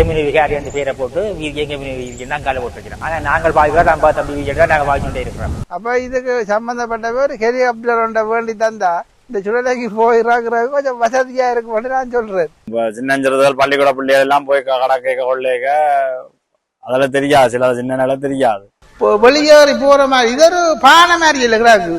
ஜெமினி விகாரி அந்த பேரை போட்டு ஜெமினி வீதியை தான் காலை போட்டு ஆனால் நாங்கள் பாதி பேர் நம்ம தம்பி வீதியை தான் நாங்கள் வாழ்ந்துட்டே இருக்கிறோம். அப்ப இதுக்கு சம்பந்தப்பட்ட ஒரு ஹெலிகாப்டர் ஒன்றை வேண்டி தந்தா இந்த சுழலைக்கு போயிடுறாங்கிறது கொஞ்சம் வசதியா இருக்கும்னு நான் சொல்றேன். இப்ப சின்னஞ்சிறுதல் பள்ளிக்கூட பிள்ளைகள் எல்லாம் போய் க- கடக்க கொள்ளைக அதெல்லாம் தெரியாது. சில சின்ன தெரியாது. இப்போ வெளியேறி போற மாதிரி இது ஒரு பானை மாதிரி இல்லை கிடாக்கு.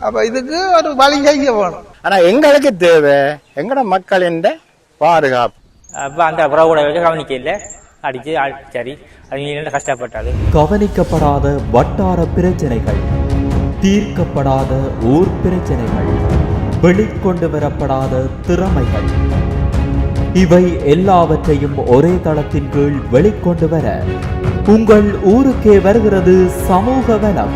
அப்ப இதுக்கு ஒரு வழி செய்ய வேணும். ஆனா எங்களுக்கு தேவை எங்கட மக்களின் பாதுகாப்பு. அப்போ அந்த உறவோட வச்சு கவனிக்க இல்லை. அடிச்சு சரி. அவங்க கஷ்டப்பட்டாரு கவனிக்கப்படாத வட்டார பிரச்சனைகள் தீர்க்கப்படாத ஊர் பிரச்சனைகள் வெளிக்கொண்டு வரப்படாத திறமைகள் இவை எல்லாவற்றையும் ஒரே தளத்தின் கீழ் வெளிக்கொண்டு வர உங்கள் ஊருக்கே வருகிறது சமூக வனம்.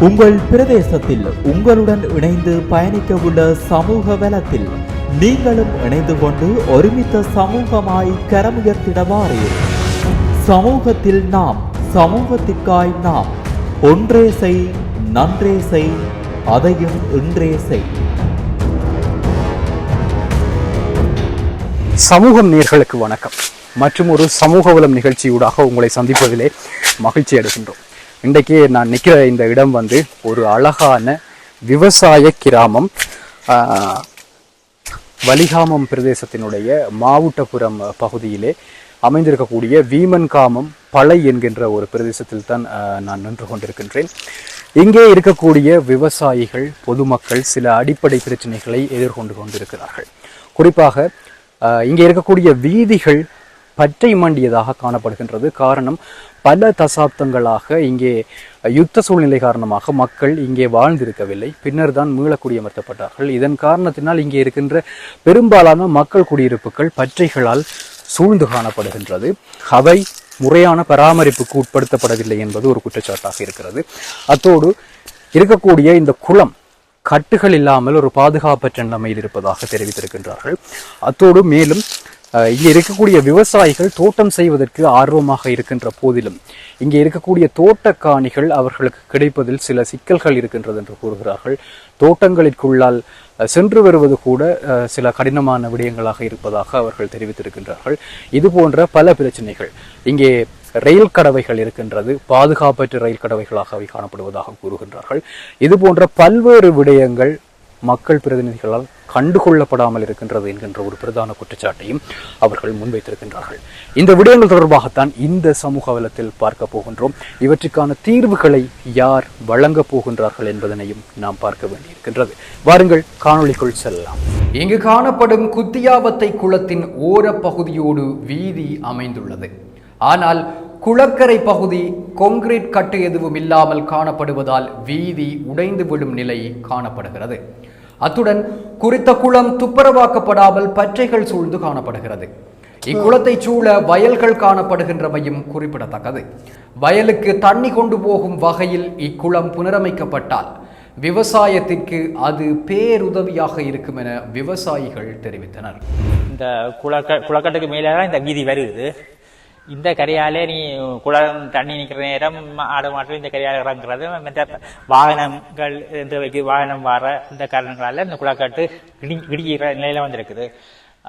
உங்கள் பிரதேசத்தில் உங்களுடன் இணைந்து பயணிக்க உள்ள சமூக வலத்தில் நீங்களும் இணைந்து கொண்டு ஒருமித்த சமூகமாய் கரமுயர்த்திட சமூகத்தில் நாம் சமூகத்திற்காய் நாம் ஒன்றே செய் நன்றே செய் அதையும் இன்றே செய். சமூகம் நேர்களுக்கு வணக்கம். மற்றும் ஒரு சமூக வளம் நிகழ்ச்சியூடாக உங்களை சந்திப்பதிலே மகிழ்ச்சி அடைகின்றோம். இன்றைக்கு நான் நிற்கிற இந்த இடம் வந்து ஒரு அழகான விவசாய கிராமம். வலிகாமம் பிரதேசத்தினுடைய மாவுட்டபுரம் பகுதியிலே அமைந்திருக்கக்கூடிய வீமன்காமம் பளை என்கின்ற ஒரு பிரதேசத்தில் தான் நான் நின்று கொண்டிருக்கின்றேன். இங்கே இருக்கக்கூடிய விவசாயிகள் பொதுமக்கள் சில அடிப்படை பிரச்சனைகளை எதிர்கொண்டு கொண்டிருக்கிறார்கள். குறிப்பாக இங்கே இருக்கக்கூடிய வீதிகள் பற்றை மாண்டியதாக காணப்படுகின்றது. காரணம் பல தசாப்தங்களாக இங்கே யுத்த சூழ்நிலை காரணமாக மக்கள் இங்கே வாழ்ந்திருக்கவில்லை. பின்னர் தான் மீளக்குடியமர்த்தப்பட்டார்கள் இதன் காரணத்தினால் இங்கே இருக்கின்ற பெரும்பாலான மக்கள் குடியிருப்புகள் பற்றைகளால் சூழ்ந்து காணப்படுகின்றது. அவை முறையான பராமரிப்புக்கு உட்படுத்தப்படவில்லை என்பது ஒரு குற்றச்சாட்டாக இருக்கிறது. அத்தோடு இருக்கக்கூடிய இந்த குளம் கட்டுகள் இல்லாமல் ஒரு பாதுகாப்பற்ற நிலைமையில் இருப்பதாக தெரிவித்திருக்கின்றார்கள். அத்தோடு மேலும் இங்கே இருக்கக்கூடிய விவசாயிகள் தோட்டம் செய்வதற்கு ஆர்வமாக இருக்கின்ற போதிலும் இங்கே இருக்கக்கூடிய தோட்டக்காணிகள் அவர்களுக்கு கிடைப்பதில் சில சிக்கல்கள் இருக்கின்றது என்று கூறுகிறார்கள். தோட்டங்களிற்குள்ளால் சென்று வருவது கூட சில கடினமான விடயங்களாக இருப்பதாக அவர்கள் தெரிவித்திருக்கின்றார்கள். இது போன்ற பல பிரச்சனைகள். இங்கே ரயில் கடவைகள் இருக்கின்றது பாதுகாப்பற்ற ரயில் கடவைகளாக அவை காணப்படுவதாக கூறுகின்றார்கள். இது போன்ற பல்வேறு விடயங்கள் மக்கள் பிரதிநிதிகளால் கண்டுகொள்ளப்படாமல் இருக்கின்றது என்கின்ற ஒரு பிரதான குற்றச்சாட்டையும் அவர்கள் முன்வைத்திருக்கின்றார்கள். இந்த விடயங்கள் தொடர்பாகத்தான் இந்த சமூக வலத்தில் பார்க்க போகின்றோம். இவற்றுக்கான தீர்வுகளை யார் வழங்கப் போகின்றார்கள் என்பதனையும் நாம் பார்க்க வேண்டியிருக்கின்றது. வாருங்கள் காணொளிக்குள் செல்லலாம். இங்கு காணப்படும் குத்தியாவத்தை குளத்தின் ஓரப்பகுதியோடு வீதி அமைந்துள்ளது. ஆனால் குளக்கரை பகுதி கொங்கிரீட் கட்டு எதுவும் இல்லாமல் காணப்படுவதால் வீதி உடைந்து விடும் நிலை காணப்படுகிறது. அத்துடன் குறித்த குளம் துப்புரவாக்கப்படாமல் பற்றைகள் சூழ்ந்து காணப்படுகிறது. இக்குளத்தை சூழ வயல்கள் காணப்படுகின்றமையும் குறிப்பிடத்தக்கது. வயலுக்கு தண்ணி கொண்டு போகும் வகையில் இக்குளம் புனரமைக்கப்பட்டால் விவசாயத்திற்கு அது பேருதவியாக இருக்கும் என விவசாயிகள் தெரிவித்தனர். இந்த குளக்க குளக்கட்டுக்கு மேலே தான் இந்த வீதி வருது இந்த கரையாலே நீ குளம் தண்ணி நிற்கிற நேரம் ஆடு மாட்டு இந்த கரையால் இறங்குறது. மற்ற வாகனங்கள் என்று வைக்க வாகனம் வர இந்த காரணங்களால் இந்த குளக்கட்டு இடி இடிக்கிற நிலையில வந்திருக்குது.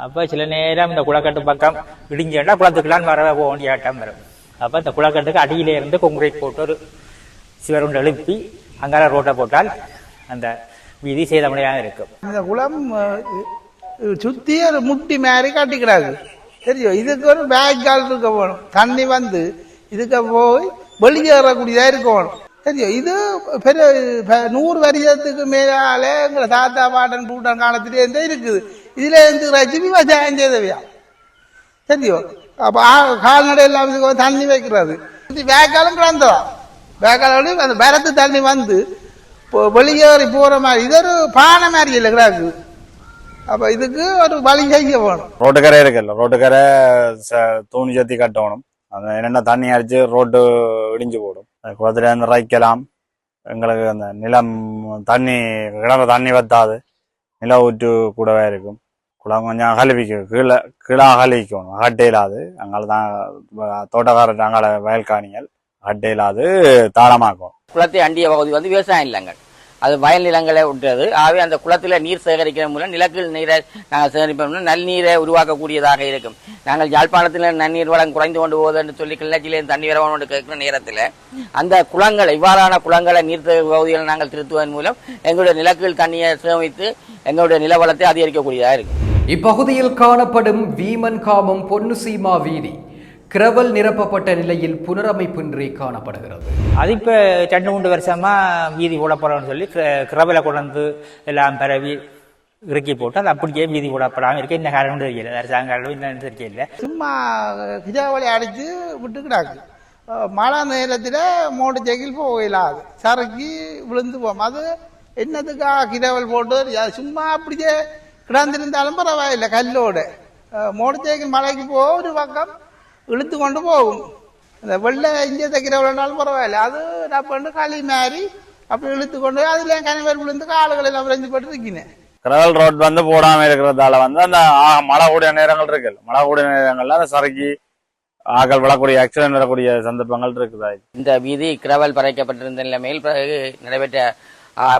அப்போ சில நேரம் இந்த குளக்கட்டு பக்கம் இடிஞ்சேன்னா குளத்துக்குலாம் வர போக வேண்டிய ஆட்டம் வரும். அப்போ இந்த குளக்கட்டுக்கு அடியிலே இருந்து கொங்குரைட் போட்டு ஒரு சிவருண்டு எழுப்பி அங்கால ரோட்டை போட்டால் அந்த வீதி சேதமடையாக இருக்கும். இந்த குளம் சுற்றி ஒரு முட்டி மாதிரி காட்டிக்கிறாங்க தெரியும். இதுக்கு ஒரு பேக் கால் இருக்க வேணும். தண்ணி வந்து இதுக்கு போய் வெளியேறக்கூடியதாக இருக்கணும் தெரியும். இது பெரிய நூறு வருஷத்துக்கு மேலாலே எங்களை தாத்தா பாட்டன் பூட்டன் காலத்திலே இருந்தே இருக்குது. இதில் இருந்து ரஜினி விவசாயம் செய்தவையா? தெரியும். அப்போ கால்நடை இல்லாமல் தண்ணி வைக்கிறது. வேக்காலம் கிடந்ததா? வேக்காலம் அந்த பரத்து தண்ணி வந்து வெளியேறி போகிற மாதிரி இது ஒரு பானை மாதிரி இல்லை கிடாக்கு. அப்ப இதுக்கு ஒரு வழி செய்ய வேணும் ரோட்டுக்கரை இருக்குல்ல ரோட்டுக்கரை ச- தூணி சத்தி கட்டணும் அந்த என்னென்ன தண்ணி அடிச்சு ரோட்டு இடிஞ்சு போடும் குளத்துல இருந்து ரைக்கலாம் எங்களுக்கு அந்த நிலம் தண்ணி கிணறு தண்ணி வத்தாது நில ஊற்று கூடவே இருக்கும் குளம் கொஞ்சம் அகலிவிக்கும் கீழே கீழே அகலிக்கணும் அகட்டையிலாது அங்கால தான் தோட்டக்காரர் அங்கால வயல் காணிகள் அகட்டையிலாது தாளமாக்கும் குளத்தை அண்டிய பகுதி வந்து விவசாய நிலங்கள் அது வயல் நிலங்களை விட்டது ஆகவே அந்த குளத்தில் நீர் சேகரிக்கிற மூலம் நிலக்கீழ் நீரை நாங்கள் சேகரிப்பதன் மூலம் உருவாக்கக்கூடியதாக இருக்கும். நாங்கள் யாழ்ப்பாணத்தில் நன்னீர் வளம் குறைந்து கொண்டு போவதுன்னு சொல்லி கிளர்ச்சியிலேருந்து தண்ணி வரணும் என்று கேட்கிற நேரத்தில் அந்த குளங்களை இவ்வாறான குளங்களை நீர் பகுதிகளை நாங்கள் திருத்துவதன் மூலம் எங்களுடைய நிலக்கீழ் தண்ணியை சேமித்து எங்களுடைய நிலவளத்தை அதிகரிக்கக்கூடியதாக இருக்கும். இப்பகுதியில் காணப்படும் வீமன் காமம் பொன்னுசீமா வீதி. கிரவல் நிரப்பப்பட்ட நிலையில் புனரமைப்பின்றி காணப்படுகிறது. அது இப்போ ரெண்டு மூன்று வருஷமா வீதி போட போறோம்னு சொல்லி கிர- கிரவலை கொண்டு எல்லாம் பரவி இறுக்கி போட்டு அது அப்படியே வீதி போடப்படாமல் இருக்கு. என்ன காரணம் தெரியல. அரசாங்கம் என்னன்னு தெரியல. சும்மா கிஜாவளி அடிச்சு விட்டுக்கிடாது அஹ் மழை நேரத்தில் மோட்டர் சைக்கிள் போகலாது சரக்கு விழுந்து போகும். அது என்னதுக்கா கிடவல் போட்டு? சும்மா அப்படியே கிடந்திருந்தாலும் பரவாயில்லை கல்லோடு. மோட்டர் சைக்கிள் மலைக்கு போக ஒரு பக்கம் இழுத்து கொண்டு போகும். அந்த வெள்ளை இங்கே தைக்கிறவளாலும் பரவாயில்ல. அது நான் பண்ணு களி மாறி அப்படி இழுத்து கொண்டு அதுல கனவர் விழுந்து காலுகள் எல்லாம் விரைஞ்சு போட்டு இருக்கினேன் கிரவல் ரோட் வந்து போடாம இருக்கிறதால வந்து அந்த மழை கூடிய நேரங்கள் இருக்கு. மழை கூடிய நேரங்கள்ல அந்த சறுக்கி ஆக்கள் விழக்கூடிய ஆக்சிடென்ட் வரக்கூடிய சந்தர்ப்பங்கள் இருக்குதா. இந்த வீதி கிரவல் பறைக்கப்பட்டிருந்த நிலைமையில் பிறகு நடைபெற்ற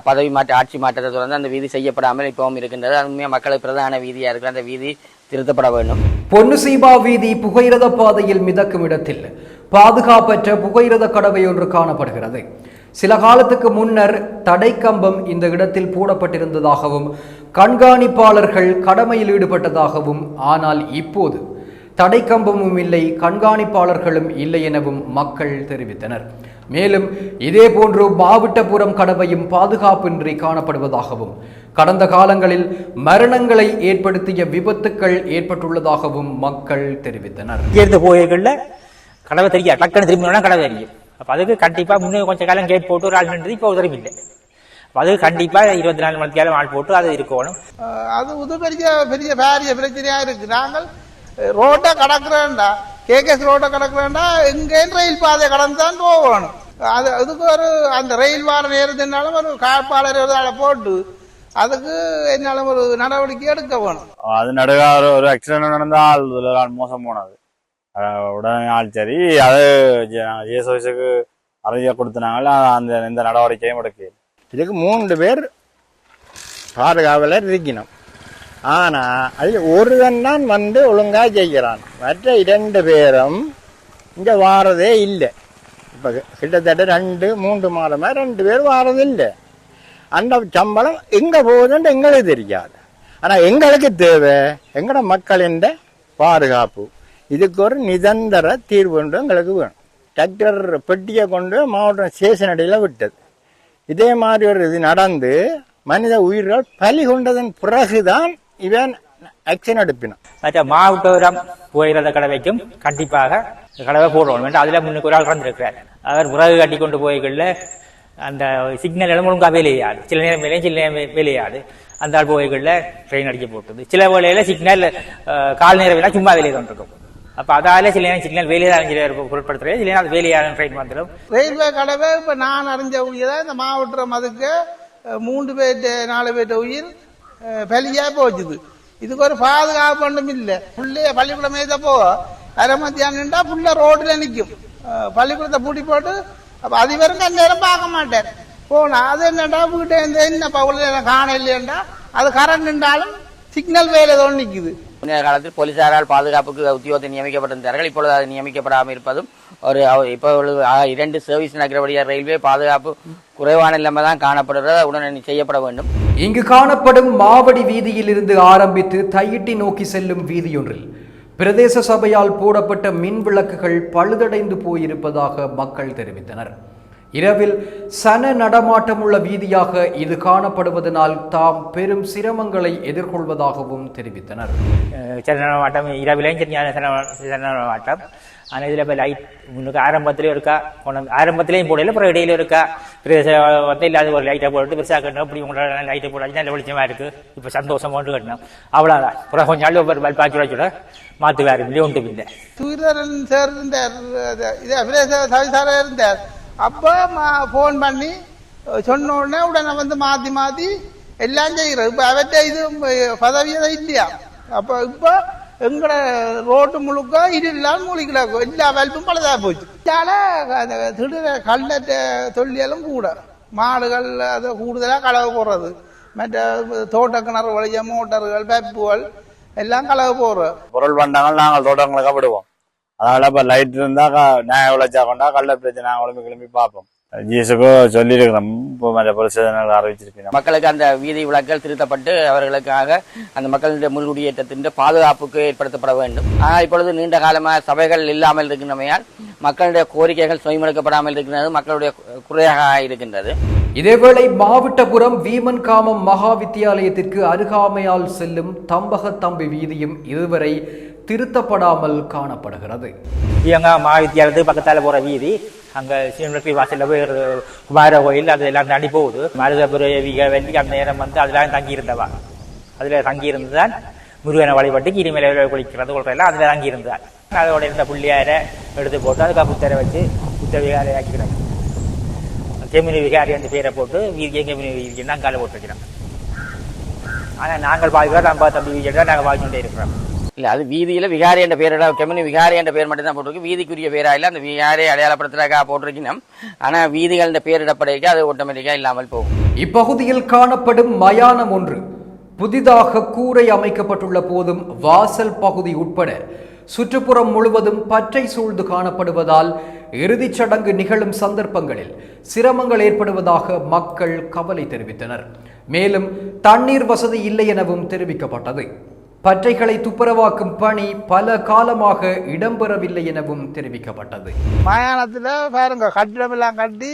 பதவி மாற்ற ஆட்சி மாற்றத்தை தொடர்ந்து அந்த வீதி செய்யப்படாமல் இப்பவும் இருக்கின்றது. அது உண்மையாக மக்களுக்கு பிரதான வீதியாக இருக்கிற அந்த வீதி திருத்தப்பட வேண்டும். பொன்னுசீபா வீதி புகையிரத பாதையில் மிதக்கும் இடத்தில் பாதுகாப்பற்ற புகையிரத கடவை ஒன்று காணப்படுகிறது. சில காலத்துக்கு முன்னர் தடை கம்பம் இந்த இடத்தில் போடப்பட்டிருந்ததாகவும் கண்காணிப்பாளர்கள் கடமையில் ஈடுபட்டதாகவும் ஆனால் இப்போது தடை கம்பமும் இல்லை கண்காணிப்பாளர்களும் இல்லை எனவும் மக்கள் தெரிவித்தனர். மேலும் இதேபோன்று மாவட்டபுரம் கடவையும் பாதுகாப்பின்றி காணப்படுவதாகவும் கடந்த காலங்களில் மரணங்களை ஏற்படுத்திய விபத்துக்கள் ஏற்பட்டுள்ளதாகவும் மக்கள் தெரிவித்தனர். இருந்து போய்களில் கடவை தெரியாது டக்குன்னு திரும்பினா கடவை தெரியும். அப்போ அதுக்கு கண்டிப்பா முன்னே கொஞ்ச காலம் கேட் போட்டு ஒரு ஆள் நின்றது இப்போ உதவி இல்லை. அப்ப அது கண்டிப்பா இருபத்தி நாலு மணி நேரம் ஆள் போட்டு அது இருக்கணும். அது உது பெரிய பெரிய பாரிய பிரச்சனையா இருக்கு. நாங்கள் ரோட்டை கடக்குறேன்டா கேகேஎஸ் ரோட்டை கடக்குறேன்டா எங்கேயும் ரயில் பாதை கடந்து தான் போகணும். அது அதுக்கு ஒரு அந்த ரயில் வார நேரத்தினாலும் ஒரு காப்பாளர் ஒரு ஆளை போட்டு அதுக்கு என்னால ஒரு நடவடிக்கை எடுக்க வேணும். அது நடுக ஒரு ஆக்சிடென்ட் நடந்தால் இதுல ஆள் மோசம் போனது உடனே ஆள் சரி அது ஜேசோஸுக்கு அறிய கொடுத்தனால அந்த எந்த நடவடிக்கையும் எடுக்க இதுக்கு மூன்று பேர் பாதுகாவலர் இருக்கணும். ஆனா அது ஒருவன் தான் வந்து ஒழுங்கா செய்கிறான் மற்ற இரண்டு பேரும் இங்க வாரதே இல்லை. இப்போ கிட்டத்தட்ட ரெண்டு மூன்று மாதமா ரெண்டு பேர் வாரதில்லை அந்த சம்பளம் எங்கே போகுதுன்னு எங்களுக்கு தெரியாது ஆனால் எங்களுக்கு தேவை எங்கட மக்களின் பாதுகாப்பு இதுக்கு ஒரு நிதந்தர தீர்வு ஒன்று எங்களுக்கு வேணும் டிராக்டர் பெட்டியை கொண்டு மாவட்டம் ஸ்டேஷன் அடியில் விட்டது இதே மாதிரி ஒரு இது நடந்து மனித உயிர்கள் பலி கொண்டதன் பிறகுதான் இவன் ஆக்ஷன் எடுப்பினான் மற்ற மாவட்டபுரம் புகையிரத கடவைக்கும் கண்டிப்பாக கடவை போடணும் வேண்டாம் அதில் முன்னுக்கு ஒரு ஆள் இறந்திருக்கிறார் அவர் விறகு கட்டி கொண்டு போய்களில் அந்த சிக்னல் இடம் ஒழுங்கா வேலையாது சில நேரம் வேலையும் சில நேரம் வேலையாது அந்த ஆள் போய்களில் ட்ரெயின் அடிக்க போட்டுது. சில வேலையில் சிக்னல் கால் நேரம் வேலை சும்மா வேலையை கொண்டிருக்கும். அப்போ அதால சில நேரம் சிக்னல் வேலையாக சில பொருட்படுத்துறது. சில நேரம் அது வேலையான ட்ரெயின் வந்துடும். ரயில்வே கடவை இப்போ நான் அறிஞ்ச உயிரை இந்த மாவட்டம் அதுக்கு மூன்று பேர்ட்ட நாலு பேர்ட்ட உயிர் பலியாக போச்சுது. இதுக்கு ஒரு பாதுகாப்பு ஒன்றும் இல்லை. பிள்ளைய பள்ளிக்கூடம் மேய்த்த போ அரை மத்தியானம்டா புள்ள ரோட்ல நிற்கும் பள்ளிக்கூடத்தை பூட்டி போட்டு அப்ப அது வரைக்கும் அந்த நேரம் பார்க்க மாட்டேன் போனா அது என்னடா வீட்டை இந்த என்ன பவுல காண இல்லையண்டா அது கரண்ட் நின்றாலும் சிக்னல் வேலை ஏதோ நிக்குது முன்னைய காலத்தில் போலீசாரால் பாதுகாப்புக்கு உத்தியோகத்தை நியமிக்கப்பட்டிருந்தார்கள் இப்பொழுது அது நியமிக்கப்படாமல் இருப்பதும் ஒரு இப்போ இரண்டு சர்வீஸ் நடக்கிறபடியாக ரயில்வே பாதுகாப்பு குறைவான நிலைமை தான் காணப்படுகிறது உடனே செய்யப்பட வேண்டும் இங்கு காணப்படும் மாவடி வீதியிலிருந்து ஆரம்பித்து தையிட்டி நோக்கி செல்லும் வீதியொன்றில் பிரதேச சபையால் போடப்பட்ட மின் விளக்குகள் பழுதடைந்து போயிருப்பதாக மக்கள் தெரிவித்தனர். இரவில் சன நடமாட்டமுள்ள வீதியாக இது காணப்படுவதனால் தாம் பெரும் சிரமங்களை எதிர்கொள்வதாகவும் தெரிவித்தனர். சரண மாவட்டம் இரவிலையும் சரியான சரண மாவட்டம் ஆனால் இதில் இப்போ லைட் முன்னுக்கு ஆரம்பத்திலே இருக்கா கொண்டு ஆரம்பத்திலேயும் போடல அப்புறம் இடையில இருக்கா? பெருசா வந்து இல்லாத ஒரு லைட்டை போட்டு பெருசாக கட்டணும் இப்படி உங்களோட லைட்டை போட்டு நல்ல வெளிச்சமாக இருக்கு. இப்போ சந்தோஷம் கொண்டு கட்டணும். அவ்வளோதான் அப்புறம் கொஞ்ச நாள் ஒரு பல்பாச்சு வச்சுட மாற்று வேறு இல்லையே ஒன்றும் இல்லை சூரியன் சார் இருந்தார் இது அபிலேஷ சவிசாரா இருந்தார். அப்போ ஃபோன் பண்ணி சொன்ன உடனே உடனே வந்து மாற்றி மாற்றி எல்லாம் செய்கிறோம் இப்போ அவற்றை இது பதவியதை இல்லையா? அப்போ இப்போ எங்கட ரோட்டு முழுக்க இது இல்லாமல் மூலிக்கலாம் எல்லா வேலையும் பலதாக போச்சு. இதால் அந்த திடீர் கள்ள தொல்லியலும் கூட. மாடுகள் அது கூடுதலாக களவு போடுறது. மற்ற தோட்ட கிணறு வழிய மோட்டர்கள் பைப்புகள் எல்லாம் களவு போடுறோம் பொருள் பண்டங்கள் நாங்கள் தோட்டங்களுக்கு விடுவோம். அதனால இப்ப லைட் இருந்தா க- நியாய விளைச்சா கொண்டா கள்ள பிரச்சனை நாங்கள் கிளம்பி கிளம்பி பார்ப்போம். ஜிஎஸ்க்கு சொல்லியிருக்கிறோம். இப்போ மற்ற பரிசோதனைகள் அறிவிச்சிருக்கோம் மக்களுக்கு அந்த வீதி விளக்குகள் திருத்தப்பட்டு அவர்களுக்காக அந்த மக்களுடைய முன்குடியேற்றத்தின் பாதுகாப்புக்கு ஏற்படுத்தப்பட வேண்டும். ஆனால் இப்பொழுது நீண்ட காலமாக சபைகள் இல்லாமல் இருக்கின்றமையால் மக்களுடைய கோரிக்கைகள் சுயமெடுக்கப்படாமல் இருக்கின்றது மக்களுடைய குறையாக இருக்கின்றது. இதேவேளை மாவட்டபுரம் வீமன் காமம் மகா வித்தியாலயத்திற்கு அருகாமையால் செல்லும் தம்பக தம்பி வீதியும் இதுவரை திருத்தப்படாமல் காணப்படுகிறது. இவங்க மகாவித்தியாலயத்துக்கு பக்கத்தால் போற வீதி அங்க சீனி வாசல்ல போய் ஒரு குமார கோயில் அது எல்லாம் தாண்டி போகுது. மருதபுரவிக வெள்ளி அந்த நேரம் வந்து அதெல்லாம் தங்கியிருந்தவா. அதில் அதுல தங்கி முருகனை வழிபட்டு கிரிமலை குளிக்கிறது கொள்றதெல்லாம் அதுல தங்கியிருந்தார். அதோட இருந்த புள்ளியார எடுத்து போட்டு அதுக்கு புத்தரை வச்சு புத்த விகாரை ஆக்கிக்கிறாங்க கெமினி விகாரி அந்த பேரை போட்டு வீதியை கெமினி வீதிக்கு தான் காலை போட்டு வைக்கிறாங்க ஆனால் நாங்கள் பாதிக்கிறோம் நம்ம தம்பி வீதியை தான் நாங்கள் பாதிச்சுட்டே இருக்கிறோம். இல்ல அது வீதியில விகாரி என்ற பேரிட கம்யூனி விகாரி என்ற பேர் மட்டும் தான் போட்டிருக்கு. வீதிக்குரிய பேரா இல்ல அந்த விகாரை அடையாளப்படுத்துறதுக்காக போட்டிருக்கணும் ஆனா வீதிகள் இந்த பேரிடப்படைக்கு அது ஆட்டோமேட்டிக்கா இல்லாமல் போகும். இப்பகுதியில் காணப்படும் மயானம் ஒன்று. புதிதாக கூரை அமைக்கப்பட்டுள்ள போதும் வாசல் பகுதி உட்பட சுற்றுப்புறம் முழுவதும் பற்றை சூழ்ந்து காணப்படுவதால் இறுதிச் சடங்கு நிகழும் சந்தர்ப்பங்களில் சிரமங்கள் ஏற்படுவதாக மக்கள் கவலை தெரிவித்தனர். மேலும் தண்ணீர் வசதி இல்லை எனவும் தெரிவிக்கப்பட்டது. பற்றைகளை துப்புரவாக்கும் பணி பல காலமாக இடம்பெறவில்லை எனவும் தெரிவிக்கப்பட்டது. மயானத்தில் பாருங்க கட்டிடம் எல்லாம் கட்டி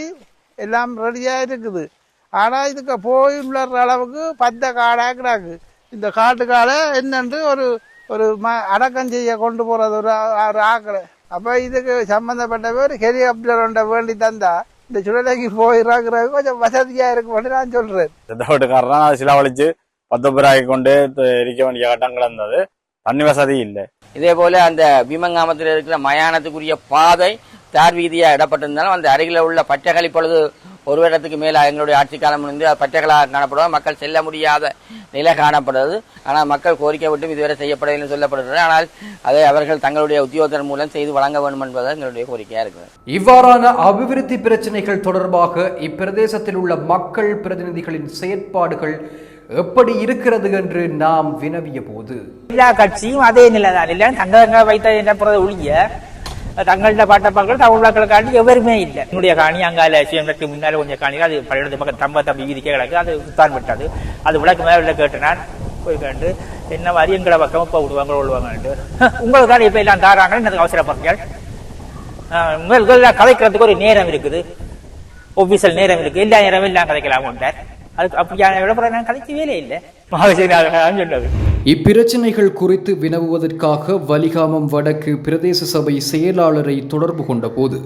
எல்லாம் ரெடியாக இருக்குது. ஆனால் இதுக்கு போய் உள்ள அளவுக்கு பத்த காடாக கிடக்கு. இந்த காட்டு காடை என்னென்று ஒரு ஒரு ம அடக்கம் செய்ய கொண்டு போகிறது ஒரு ஒரு ஆக்களை அப்போ இதுக்கு சம்மந்தப்பட்ட ஒரு ஹெலிகாப்டர் ஒன்றை வேண்டி தந்தா இந்த சுடலைக்கு போயிடுறாங்கிறது கொஞ்சம் வசதியாக இருக்கும்னு நான் சொல்கிறேன் அதை சிலவழிச்சு பத்து பேராகி கொண்டு இருக்க வேண்டிய கட்டங்கள் இருந்தது தண்ணி வசதி இல்லை இதே போல அந்த பீமங்காமத்தில் இருக்கிற மயானத்துக்குரிய பாதை தார் வீதியா இடப்பட்டிருந்தாலும் அந்த அருகில் உள்ள பட்டைகள் இப்பொழுது ஒரு வருடத்துக்கு மேல எங்களுடைய ஆட்சி காலம் இருந்து அது பட்டைகளாக காணப்படுவது மக்கள் செல்ல முடியாத நிலை காணப்படுறது ஆனால் மக்கள் கோரிக்கை விட்டும் இதுவரை செய்யப்படவில்லை சொல்லப்படுகிறது ஆனால் அதை அவர்கள் தங்களுடைய உத்தியோகத்தர் மூலம் செய்து வழங்க வேண்டும் என்பது எங்களுடைய கோரிக்கையா இருக்கிறது இவ்வாறான அபிவிருத்தி பிரச்சனைகள் தொடர்பாக இப்பிரதேசத்தில் உள்ள மக்கள் பிரதிநிதிகளின் செயற்பாடுகள் எப்படி இருக்கிறது என்று நாம் வினவிய போது? எல்லா கட்சியும் அதே நிலைதான். இல்லை தங்க வைத்த என்ன ஒழிய தங்கள்ட பாட்ட மக்கள் தமிழ் மக்களுக்காண்டி எவருமே இல்லை. என்னுடைய காணி அங்கால சிஎம்க்கு முன்னால கொஞ்சம் காணிகள் அது பழைய பக்கம் தம்ப தம்பி வீதிக்கே கிடக்கு அது சுத்தான் விட்டது. அது விளக்கு மேல உள்ள கேட்டு நான் போய் கண்டு என்ன மாதிரி எங்களை பக்கம் இப்போ விடுவாங்க விடுவாங்கன்ட்டு உங்களுக்கு தான் இப்போ எல்லாம் தாராங்க எனக்கு அவசரப்படுறீங்க உங்களுக்கு எல்லாம் கதைக்கிறதுக்கு ஒரு நேரம் இருக்குது. ஒபிசல் நேரம் இருக்கு. எல்லா நேரமும் எல்லாம் கதைக்கலாம் கொண்டார் அதுக்கு அப்படியான விளம்பரம் வேலையே இல்லை. சொன்னது. இப்பிரச்சனைகள் குறித்து வினவுவதற்காக வலிகாமம் வடக்கு பிரதேச சபை செயலாளரை தொடர்பு கொண்டபோது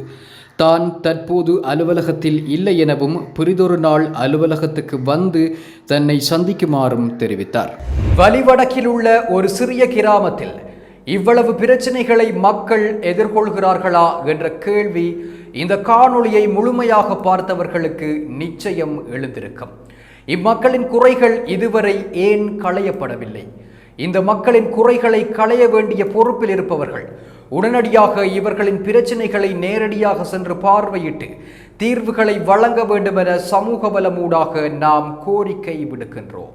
தான் தற்போது அலுவலகத்தில் இல்லை எனவும் பிறிதொரு நாள் அலுவலகத்துக்கு வந்து தன்னை சந்திக்குமாறும் தெரிவித்தார். வலிவடக்கில் உள்ள ஒரு சிறிய கிராமத்தில் இவ்வளவு பிரச்சனைகளை மக்கள் எதிர்கொள்கிறார்களா என்ற கேள்வி இந்த காணொளியை முழுமையாக பார்த்தவர்களுக்கு நிச்சயம் எழுந்திருக்கும். இம்மக்களின் குறைகள் இதுவரை ஏன் களையப்படவில்லை? இந்த மக்களின் குறைகளை களைய வேண்டிய பொறுப்பில் இருப்பவர்கள் உடனடியாக இவர்களின் பிரச்சனைகளை நேரடியாக சென்று பார்வையிட்டு தீர்வுகளை வழங்க வேண்டும் என சமூக வலமூடாக நாம் கோரிக்கை விடுக்கின்றோம்.